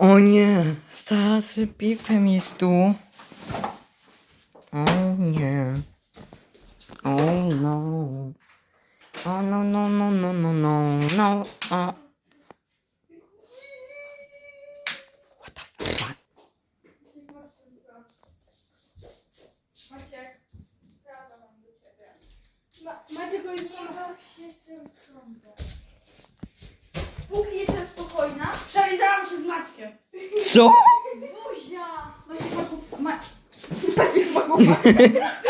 O nie, stara z pifem jest tu. O nie. O no. O no, no, no, no, no, no, no. O. What the fuck? Maciek, prawa mam do ciebie. Ma, Maciek, go się tym trąbę. Póki jestem spokojna, się z Maćkiem. Co? Buzia! Maciek ma kup... Ma... Maciek ma chłopaka.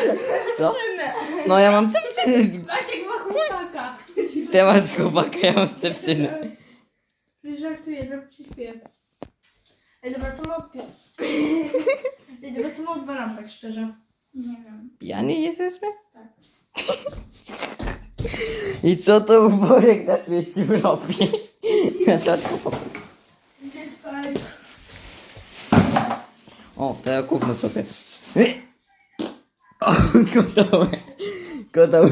Co? No ja mam dziewczynę. Maciek ma chłopaka. Ty masz chłopaka, ja mam dziewczynę. Żartuję, żeby ci śpiew. Ej, dobra, co odpię... Ej, dobra, co my odwalam tak szczerze? Nie wiem. Pijany jesteśmy? Tak. I co to worek na śmieci robi? Ja tak- O, to ja kupnę sobie. O, gotowe. Gotowe.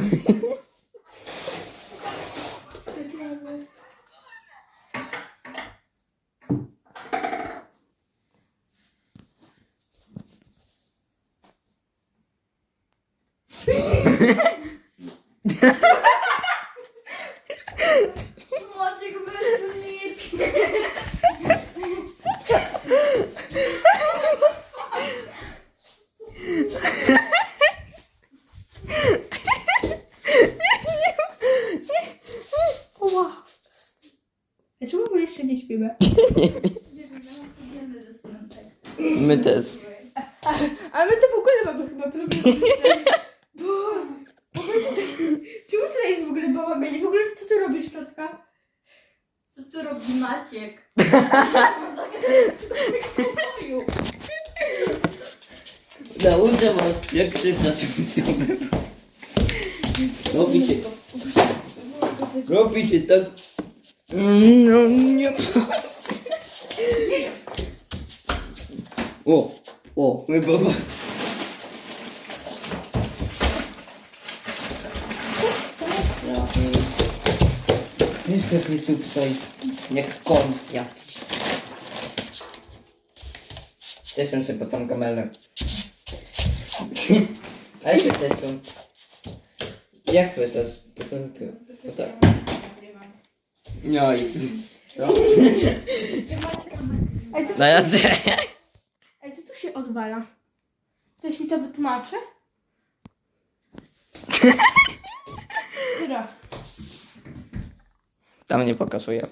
Maciek, Oła. A czemu my jeszcze nie śpimy? Nie wiem. My też. Ale my to w ogóle mamy chyba problem. Bo... Czemu tutaj jest w ogóle bałabienie? W ogóle co tu robisz, Totka? Co tu robi Maciek? Nauczę was, jak krzyczeć. Robi się. Robi się tak. No nie. O, o, my baba. Jest mi tutaj jak koń jakiś. Cieszę się po tą kamerę. A jakie te są? Jak to jest teraz? Potem... Potem... No i... Co? Ej, co, No ja cię. ej, co tu się odwala? Ktoś mi to wytłumaczy? Dobra. Tam nie pokazuje.